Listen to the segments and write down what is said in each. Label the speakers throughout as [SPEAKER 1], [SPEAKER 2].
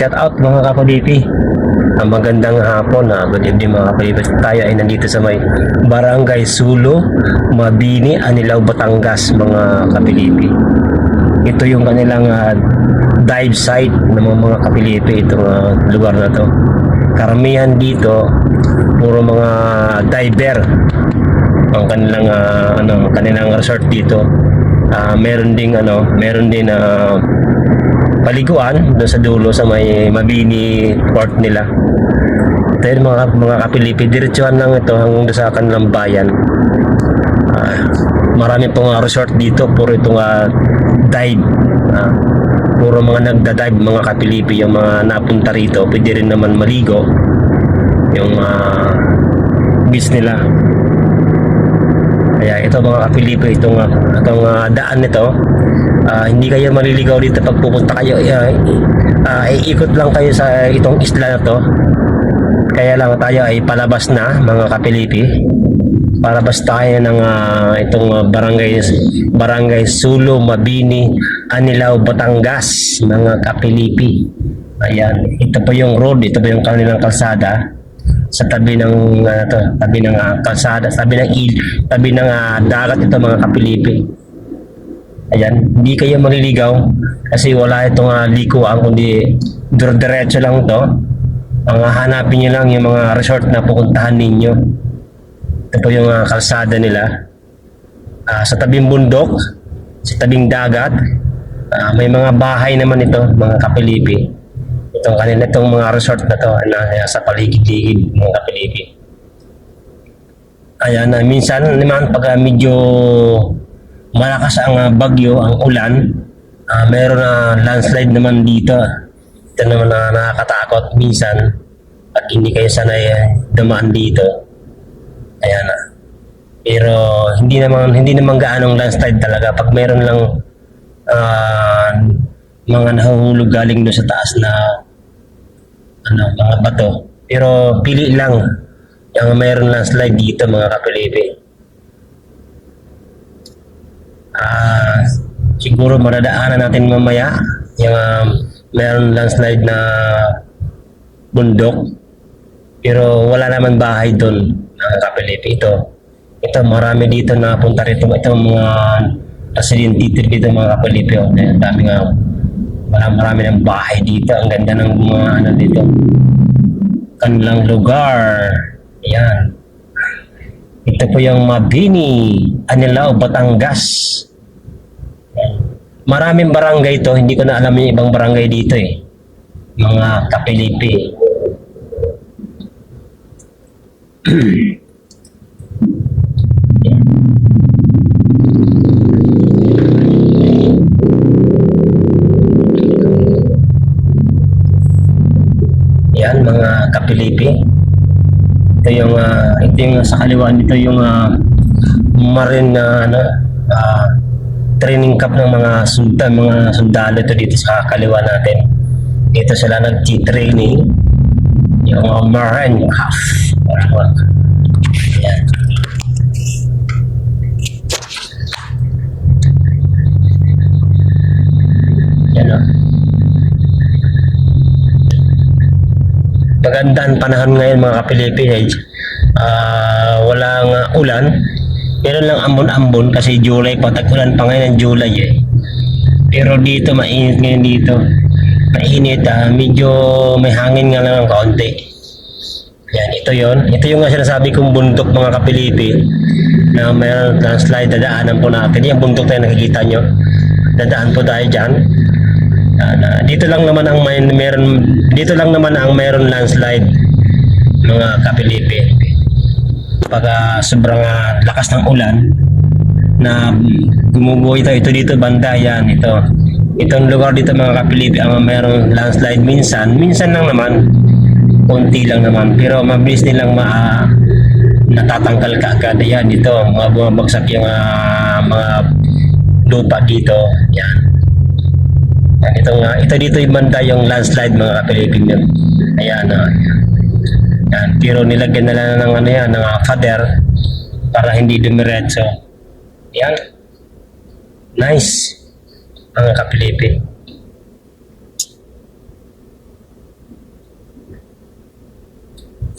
[SPEAKER 1] shout out mga kapalipi. Ang magandang hapon na good evening mga kapalipi. Tayo ay nandito sa may Barangay Sulo, Mabini, Anilaw, Batangas mga kapilipi. Ito yung kanilang ah, dive site ng mga, mga kapilipi itong ah, lugar na to. Karamihan dito puro mga diver ang kanilang ah, ano kanilang resort dito. Ah, meron ding ano, meron din na paliguan doon sa dulo sa may Mabini port nila. Yung mga, mga kapilipi, diretsuhan lang ito hanggang sa kanilang bayan. Ah, marami pong ah, resort dito, puro itong ah, dive. Ah, puro mga nagda-dive, mga kapilipi, yung mga napunta rito, pwede rin naman maligo. Yung uh, beach nila. Kaya ito mga kapilipi, itong, ah, itong ah, daan nito, ah, hindi kayo maliligaw dito pag pupunta kayo. Uh, uh, iikot lang kayo sa itong isla na to. Kaya lang tayo ay palabas na mga kapilipi. Palabas tayo ng ah, itong barangay barangay Sulo, Mabini, Anilaw, Batangas, mga kapilipi. Ayan, ito po yung road, ito po yung kanilang kalsada sa tabi ng ano to, tabi ng ah, kalsada, tabi ng il, tabi ng ah, dagat ito mga kapilipi. Ayan, hindi kayo maliligaw kasi wala itong uh, likuan kundi diretso lang to. Ang hanapin niyo lang yung mga resort na pupuntahan ninyo. Ito po yung ah, kalsada nila. Ah, sa tabing bundok, sa tabing dagat, ah, may mga bahay naman ito, mga kapilipi. Itong kanila itong mga resort na to na sa paligid-ligid mga kapilipi. Ayan, na minsan naman pag ah, medyo malakas ang ah, bagyo, ang ulan, ah, meron na landslide naman dito. Ito naman na nakakatakot minsan at hindi kayo sanay eh, dumaan dito. Ayan na. Pero hindi naman hindi naman gaanong landslide talaga pag meron lang ah, mga nahuhulog galing doon sa taas na ano, mga bato. Pero pili lang yung meron landslide dito mga kapilipi. Ah, siguro madadaanan natin mamaya yung um, meron landslide na bundok. Pero wala naman bahay doon mga kapilipi. Ito, ito marami dito na punta rito. Ito mga resident dito dito mga kapilipi. Oh. Ang dami nga marami, marami ng bahay dito. Ang ganda ng mga ano dito. Kanilang lugar. Ayan. Ito po yung Mabini, Anilao, Batangas. Maraming barangay ito, hindi ko na alam yung ibang barangay dito eh. Mga kapilipi. Yan, mga kapilipi. Ito yung, ah, ito yung sa kaliwa nito yung uh, marine na ano, ah, training camp ng mga sunda, mga sundalo ito dito sa kaliwa natin. Dito sila nag-training yung uh, marine camp. Yan. Yan o. Maganda ang panahon ngayon mga kapilipin. Ah, walang ah, ulan. Meron lang ambon-ambon kasi July pa. Tag-ulan pa ngayon ng July eh. Pero dito mainit ngayon dito. Mainit ah. Medyo may hangin nga lang ng kaunti. Yan, ito yon. Ito yung nga sinasabi kong bundok mga kapilipi na mayroon landslide, dadaanan po natin. Yung bundok na yung nakikita nyo. Dadaan po tayo dyan. Yan, ah, dito lang naman ang may meron dito lang naman ang mayroon landslide mga kapilipi. Pag ah, sobrang ah, lakas ng ulan na gumuguho ito ito dito banda yan ito. Itong lugar dito mga kapilipi ang mayroong landslide minsan. Minsan lang naman konti lang naman. Pero mabilis nilang ma natatanggal ka agad. Yan dito mga bumabagsak yung ah, mga lupa dito. Yan. Yan, ito nga, ito dito yung banda yung landslide mga kapilipin yun. Ayan, ah, yan. Pero nilagyan na lang ng ano yan, ng ah, pader para hindi dumiretso. Yan. Nice. Mga kapilipin.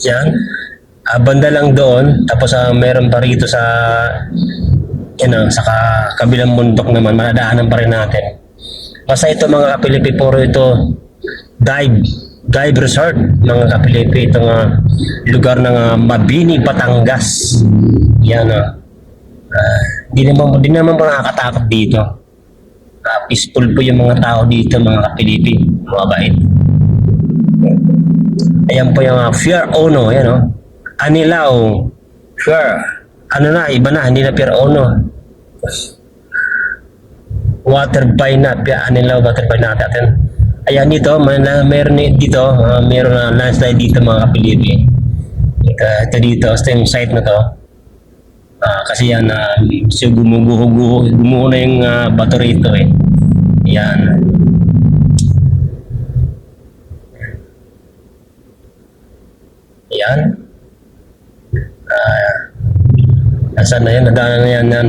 [SPEAKER 1] Yan. Ah, banda lang doon. Tapos ah, meron pa rito sa yan sa ka- kabilang bundok naman. Manadaanan pa rin natin. Basta ito mga kapilipi, puro ito dive dive resort mga kapilipi. Itong ah, lugar ng ah, Mabini, Batangas. Yan ah. Ah, di naman di naman nakakatakot dito. Ah, peaceful po yung mga tao dito mga kapilipi. Mabait. Ayan po yung uh, Fear Ono, yan o. Anilaw, Fear. Ano na, iba na, hindi na Fear Ono. Water by na, Fear Anilaw, water by na natin. Ayan dito, may, meron dito, uh, meron na landslide dito mga kapilipi. Ito, ito dito, ito yung site na to. Ah, kasi yan, uh, so gumuguho, gumuho na yung ah, bato rito eh. Yan. Yan. Ah, nasaan na yan? Nadaanan na yan. yan.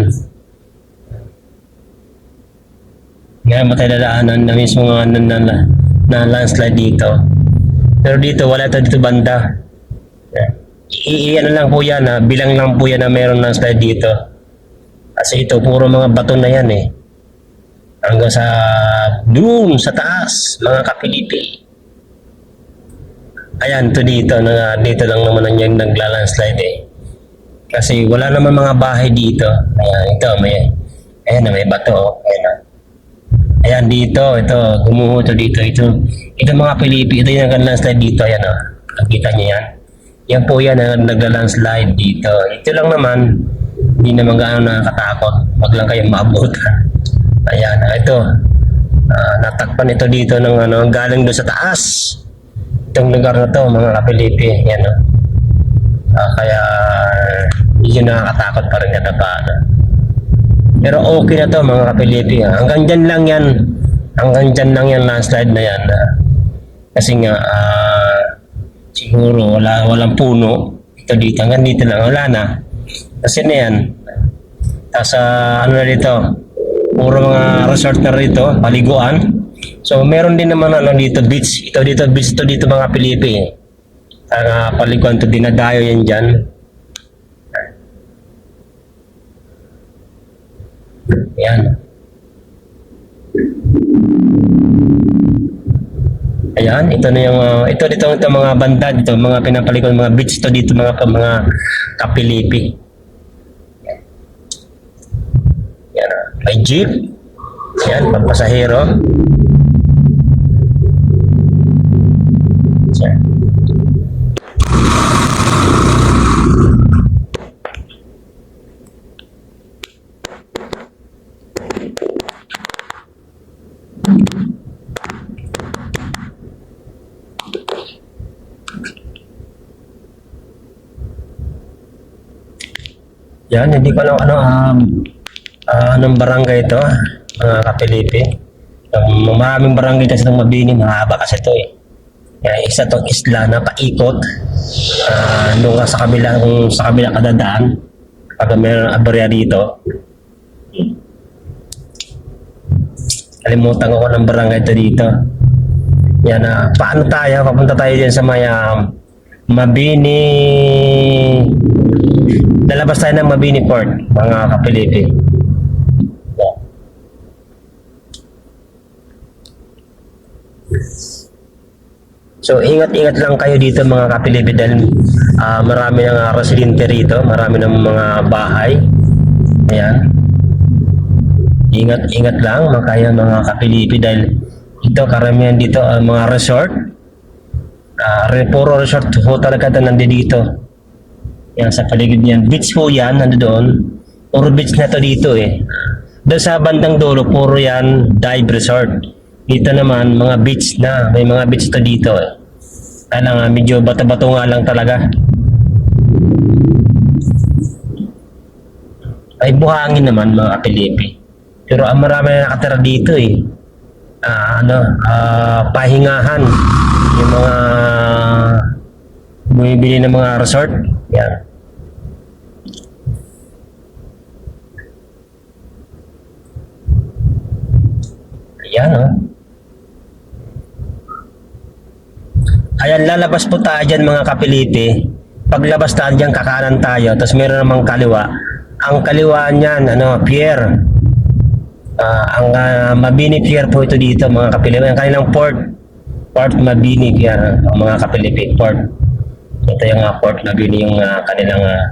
[SPEAKER 1] Ngayon matay nadaanan na mismo nga na, na, na, na landslide dito. Pero dito, wala ito dito banda. I, ano lang po yan, ha? bilang lang po yan na meron landslide dito. Kasi ito, puro mga bato na yan eh. Hanggang sa doon, sa taas, mga kapilipi. Ayan, to dito, na, dito lang naman ang yung naglalandslide eh. Kasi wala naman mga bahay dito. Ayan, ito, may, ayan may bato. oh. Ayan. Ayan, dito, ito, gumuho to dito. Ito, ito mga Pilipi, ito yung naglalandslide dito. Ayan, oh. Nakita niyo yan? Yan po yan ang naglalandslide dito. Ito lang naman, hindi naman gaano nakakatakot. Huwag lang kayong maabutan. Ayan, ah, ito. Ah, natakpan ito dito ng ano, galing doon sa taas itong lugar na to mga kapilipi yan no Ah, kaya medyo nakakatakot pa rin yata pa ano. Pero okay na to mga kapilipi ha. hanggang dyan lang yan hanggang dyan lang yan landslide na yan ah. kasi nga ah, siguro wala, walang puno ito dito hanggang dito lang wala na kasi na yan tapos ah, ano na dito puro mga resort na rito paliguan So meron din naman ano dito beach. Ito dito beach ito dito mga Pilipi. Ang uh, paliguan to dinadayo yan diyan. Yan. Ayan, ito na yung uh, ito dito ito mga banda dito, mga pinapaliguan mga beach to dito mga mga kapilipi. Yan. ah. May jeep. Yan, pagpasahero. Yan, hindi ko alam ano, um, ah, anong barangay ito, ah, mga kapilipi. Um, maraming barangay kasi itong mabini, mahaba kasi ito eh. Yan, isa tong isla na paikot. Ah, doon sa kabilang sa kabilang kadadaan. Pag mayroon aberya dito. Kalimutan ko ng barangay ito dito. Yan na, paano tayo? Papunta tayo dyan sa may um, Mabini Lalabas tayo ng Mabini Port, mga kapilipi. So ingat-ingat lang kayo dito mga kapilipi dahil ah, marami ng uh, residente rito, marami ng mga bahay. Ayan. Ingat-ingat lang mga kaya mga kapilipi dahil ito karamihan dito ang mga resort. Re- puro resort ho talaga na nandito. Yan sa paligid niyan. Beach po yan, nandoon. Puro beach na to dito eh. Doon sa bandang dulo, puro yan dive resort. Dito naman, mga beach na. May mga beach to dito eh. Kaya nga, medyo bato-bato nga lang talaga. Ay buhangin naman mga Pilipi. Pero ang marami na nakatira dito eh. Ah, ano, ah, pahingahan. Yung mga bumibili ng mga resort. Yan. Ayan oh. Ayan, lalabas po tayo dyan mga kapilipi. Paglabas tayo dyan, kakanan tayo. Tapos meron namang kaliwa. Ang kaliwa niyan, ano, pier. Ah, ang ah, Mabini Pier po ito dito mga kapilipi. Ang kanilang port. Port Mabini Pier, mga kapilipi. Port. Ito yung uh, Port Mabini yung ah, kanilang ah,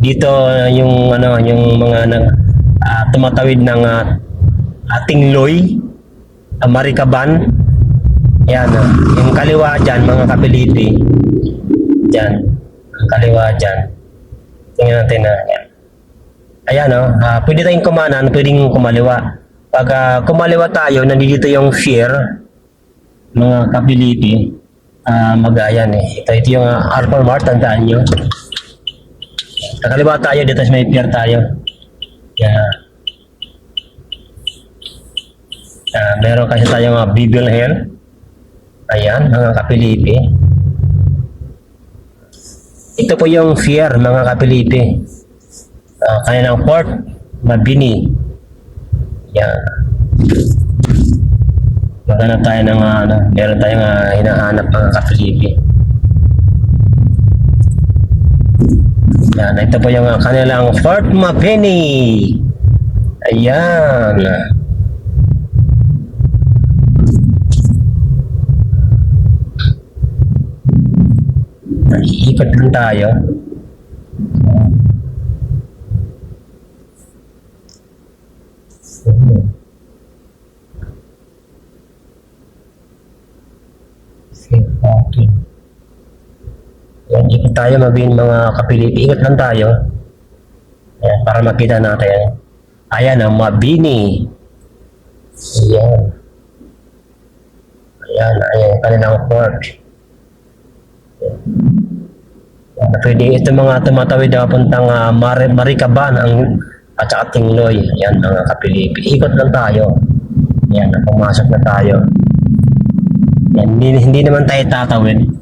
[SPEAKER 1] dito ah, yung ano yung mga nag ah, tumatawid ng ah, ating loy, uh, Marikaban. Yan, ah, yung kaliwa dyan, mga kapilipi. Dyan, ang kaliwa dyan. Tingnan natin na, yan. Ayan, oh, ah, pwede tayong kumanan, pwedeng kumaliwa. Pag ah, kumaliwa tayo, nandito yung fear, mga kapilipi, ah magayan eh. Ito, ito yung uh, Harper Mart, tandaan nyo. Kakaliwa tayo, dito sa may pier tayo. Yan. Ah, meron kasi tayong mga Bibil Hill. Ayan, mga kapilipi. Ito po yung fear, mga kapilipi. Ah, kanilang port, Mabini. Yan. Maghanap tayo ng ah, ano, meron tayong uh, hinahanap mga kapilipi. Yan, ito po yung ah, kanilang Fort Mabini. Ayan. Ikot lang tayo. Okay. Ikot tayo mabin mga kapilipi. Ikot lang tayo. Yan, para makita natin. Ayan ang mabini. Ayan. Ayan, ayan, kanilang port. Yan, pwede ito mga tumatawid na puntang uh, Mar Marikaban ang at saka Tingloy. Yan mga kapilipi. Ikot lang tayo. Yan, pumasok na tayo. Yan, hindi, hindi naman tayo tatawid.